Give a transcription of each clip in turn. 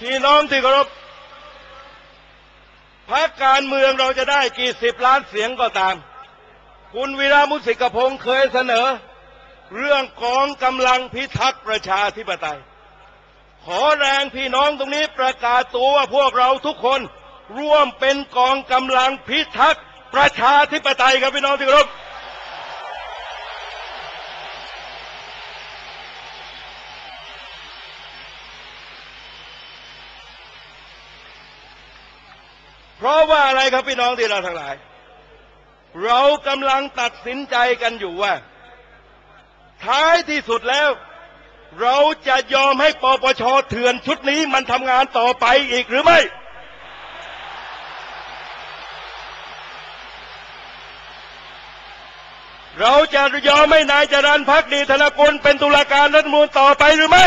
พี่น้องที่เคารพพักการเมืองเราจะได้กี่สิบล้านเสียงก็ตาม คุณวีระมุสิกพงศ์เคยเสนอ เรื่องกองกำลังพิทักษ์ประชาธิปไตย ขอแรงพี่น้องตรงนี้ประกาศตัวว่าพวกเราทุกคนร่วมเป็นกองกำลังพิทักษ์ประชาธิปไตยครับพี่น้องที่เคารพ เพราะว่าอะไรครับพี่น้องที่เราทั้งหลาย เรากำลังตัดสินใจกันอยู่ว่า ท้ายที่สุดแล้ว เราจะยอมให้ปปชเถื่อนชุดนี้มันทำงานต่อไปอีกหรือไม่ เราจะยอมให้นายจรันพักดีธนกุลเป็นตุลาการรัฐมนูลต่อไปหรือไม่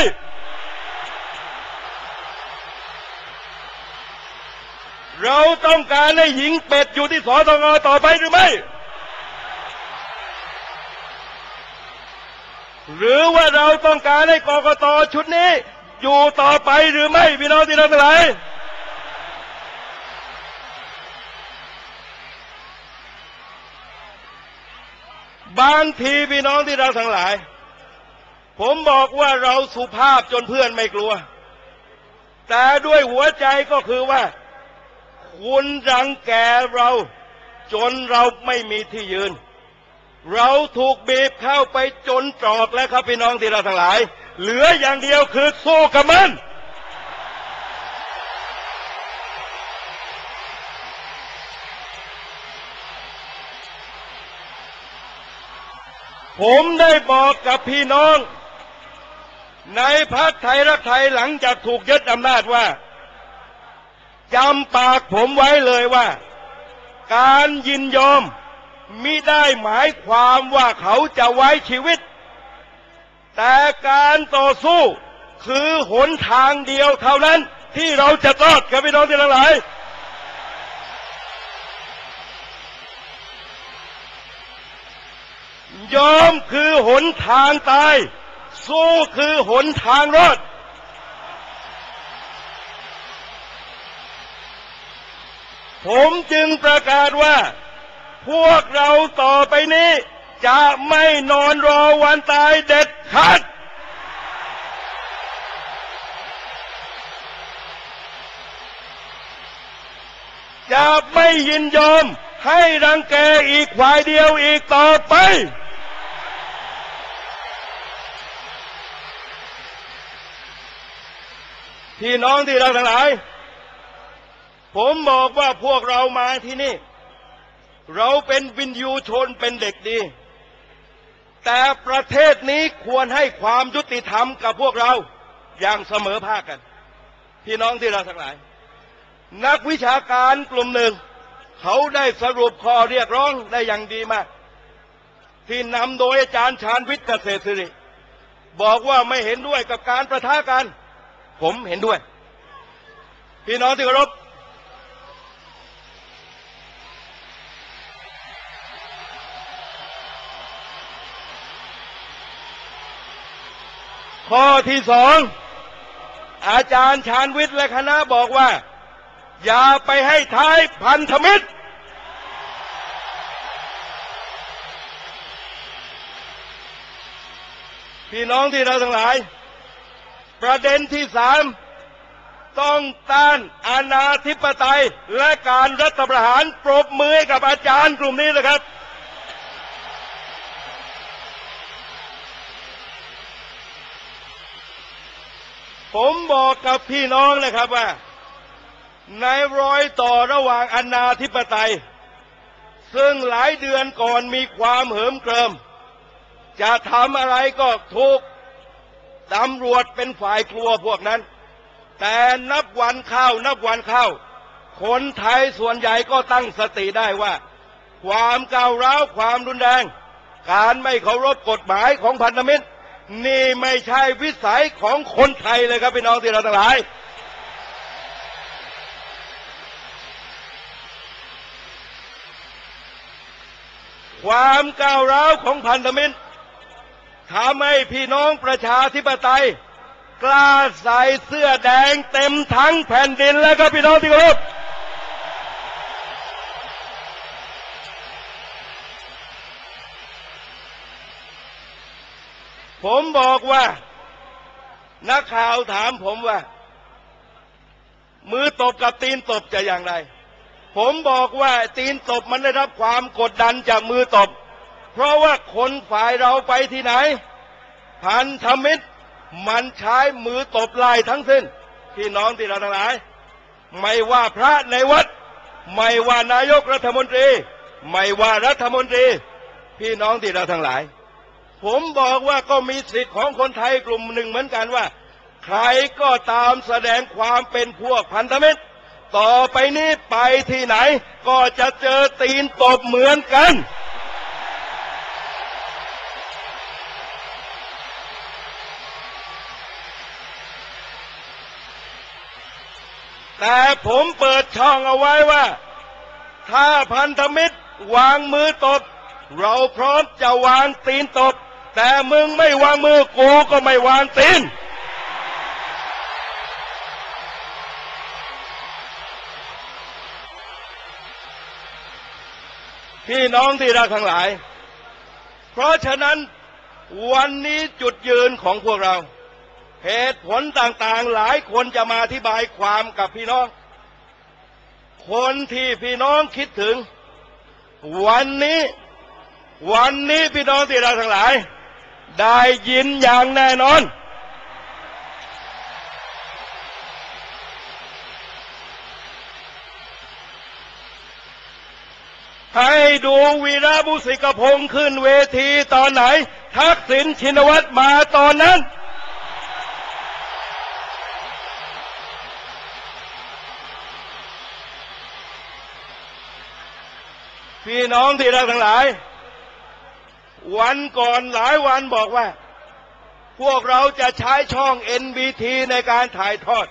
เราต้องการให้หญิงเป็ดอยู่ที่สตงต่อไปหรือไม่ หรือว่าเราต้องการให้กกตชุดนี้ อยู่ต่อไปหรือไม่พี่น้องที่รักทั้งหลายบางทีพี่น้องที่รักทั้งหลาย ผมบอกว่าเราสุภาพจนเพื่อนไม่กลัว แต่ด้วยหัวใจก็คือว่า คุณรังแกเรา จนเราไม่มีที่ยืน เราถูกบีบเข้าไปจนตรอกแล้วครับพี่น้องที่เราทั้งหลาย เหลืออย่างเดียวคือสู้กับมันผมได้บอกกับพี่น้อง ในพักไทยรักไทยหลังจากถูกยึดอำนาจว่า จำปากผมไว้เลยว่า การยินยอมมิได้หมายความว่าเขาจะไว้ชีวิต แต่การต่อสู้คือหนทางเดียวเท่านั้นที่เราจะรอดกับพี่น้องที่ทั้งหลายยอมคือหนทางตาย สู้คือหนทางรอด ผมจึงประกาศว่า พวกเราต่อไปนี้ จะไม่นอนรอวันตายเด็ดขาดจะไม่ยินยอมให้รังแกอีกฝ่ายเดียวอีกต่อไป พี่น้องที่เราทั้งหลาย ผมบอกว่าพวกเรามาที่นี่ เราเป็นวินยูชนเป็นเด็กดี แต่ประเทศนี้ควรให้ความยุติธรรมกับพวกเราอย่างเสมอภาคกัน พี่น้องที่เราทั้งหลาย นักวิชาการกลุ่มหนึ่ง เขาได้สรุปข้อเรียกร้องได้อย่างดีมาก ที่นำโดยอาจารย์ชาญวิทย์เกษตรศิริบอกว่าไม่เห็นด้วยกับการประทะกัน ผมเห็นด้วย พี่น้องที่เคารพ ข้อที่สองอาจารย์ชาญวิทย์และคณะบอกว่า อย่าไปให้ท้ายพันธมิตร พี่น้องที่เราทั้งหลาย ประเด็นที่สามต้องต้านอาณาธิปไตยและการรัฐประหารปรบมือกับอาจารย์กลุ่มนี้นะครับ ผมบอกกับพี่น้องนะครับว่า ในรอยต่อระหว่างอนาธิปไตย ซึ่งหลายเดือนก่อนมีความเหิมเกริม จะทำอะไรก็ถูกตำรวจเป็นฝ่ายกลัวพวกนั้น แต่นับวันเข้านับวันเข้า คนไทยส่วนใหญ่ก็ตั้งสติได้ว่า ความก้าวร้าวความรุนแรง การไม่เคารพกฎหมายของพันธมิตร นี่ไม่ใช่วิสัยของคนไทยเลยครับพี่น้องที่เราทั้งหลาย ความก้าวร้าวของพันธมิตรทำให้พี่น้องประชาธิปไตย กล้าใส่เสื้อแดงเต็มทั้งแผ่นดินแล้วครับพี่น้องที่เคารพ ผมบอกว่า นักข่าวถามผมว่า มือตบกับตีนตบจะอย่างไร ผมบอกว่าตีนตบมันได้รับความกดดันจากมือตบ เพราะว่าคนฝ่ายเราไปที่ไหน พันธมิตร มันใช้มือตบไล่ทั้งสิ้นพี่น้องที่เราทั้งหลาย ไม่ว่าพระในวัด ไม่ว่านายกรัฐมนตรี ไม่ว่ารัฐมนตรี พี่น้องที่เราทั้งหลาย ผมบอกว่าก็มีสิทธิ์ของคนไทยกลุ่มหนึ่งเหมือนกันว่า ใครก็ตามแสดงความเป็นพวกพันธมิตร ต่อไปนี้ไปที่ไหน ก็จะเจอตีนตบเหมือนกัน แต่ผมเปิดช่องเอาไว้ว่า ถ้าพันธมิตรวางมือตบ เราพร้อมจะวางตีนตบ แต่มึงไม่วางมือกูก็ไม่วางตีนพี่น้องที่รักทั้งหลาย เพราะฉะนั้นวันนี้จุดยืนของพวกเรา เหตุผลต่างๆหลายคนจะมาอธิบายความกับพี่น้อง คนที่พี่น้องคิดถึง วันนี้ วันนี้พี่น้องที่เราทั้งหลาย ได้ยินอย่างแน่นอน ให้ดูวีระบุสิกพงศ์ขึ้นเวทีตอนไหน ทักษิณชินวัตรมาตอนนั้นพี่น้องที่รักทั้งหลาย วันก่อนหลายวันบอกว่า พวกเราจะใช้ช่อง NBT ในการถ่ายทอด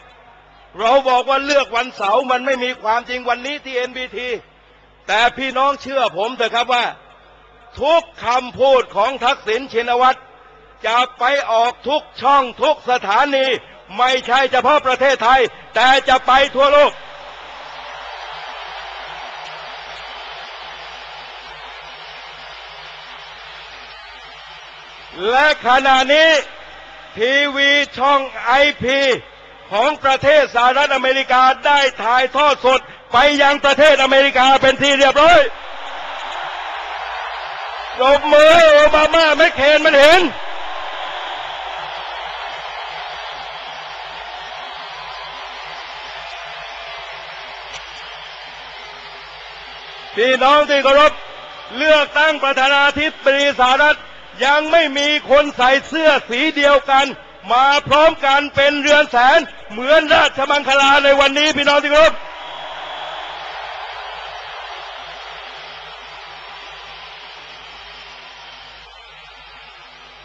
เราบอกว่าเลือกวันเสาร์มันไม่มีความจริงวันนี้ที่ NBT แต่พี่น้องเชื่อผมเถอะครับว่า ทุกคำพูดของทักษิณชินวัตรจะไปออกทุกช่องทุกสถานี ไม่ใช่เฉพาะประเทศไทย แต่จะไปทั่วโลก และขณะนี้ทีวีช่องไอพีของประเทศสหรัฐอเมริกาได้ถ่ายทอดสดไปยังประเทศอเมริกาเป็นที่เรียบร้อยปรบมือโอบามาไม่เคนมันเห็น พี่น้องที่เคารพเลือกตั้งประธานาธิบดีสหรัฐ ยังไม่มีคนใส่เสื้อสีเดียวกัน มาพร้อมกันเป็นเรือนแสน เหมือนราชมังคลาในวันนี้พี่น้องที่คารพ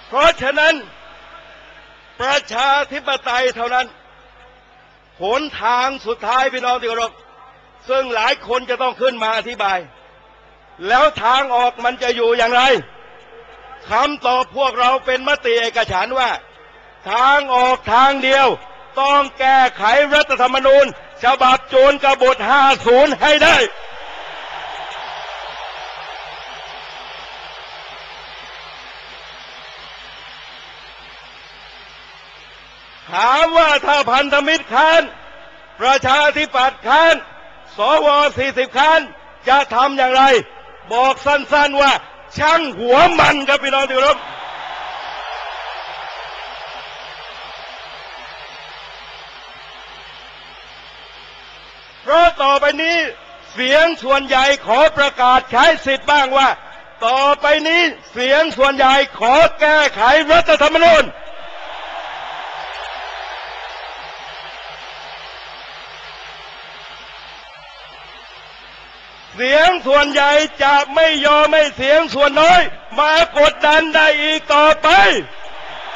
เพราะฉะนั้น ประชาธิปไตยเท่านั้นหนทางสุดท้ายพี่น้องที่เคารพซึ่งหลายคนจะต้องขึ้นมาอธิบาย แล้วทางออกมันจะอยู่อย่างไร คำตอบพวกเราเป็นมติเอกฉันว่า ทางออกทางเดียว ต้องแก้ไขรัฐธรรมนูญ ฉบับโจรกบฏ50 ให้ได้ ถามว่าถ้าพันธมิตรค้าน ประชาธิปัตย์ค้าน สว 40 ค้าน จะทำอย่างไร บอกสั้นๆว่า ช่างหัวมันครับพี่น้องที่เคารพเพราะต่อไปนี้เสียงส่วนใหญ่ขอประกาศใช้สิทธิ์บ้างว่า ต่อไปนี้เสียงส่วนใหญ่ขอแก้ไขรัฐธรรมนูญ เสียงส่วนใหญ่จะไม่ยอมไม่เสียงส่วนน้อย มากดดันได้อีกต่อไป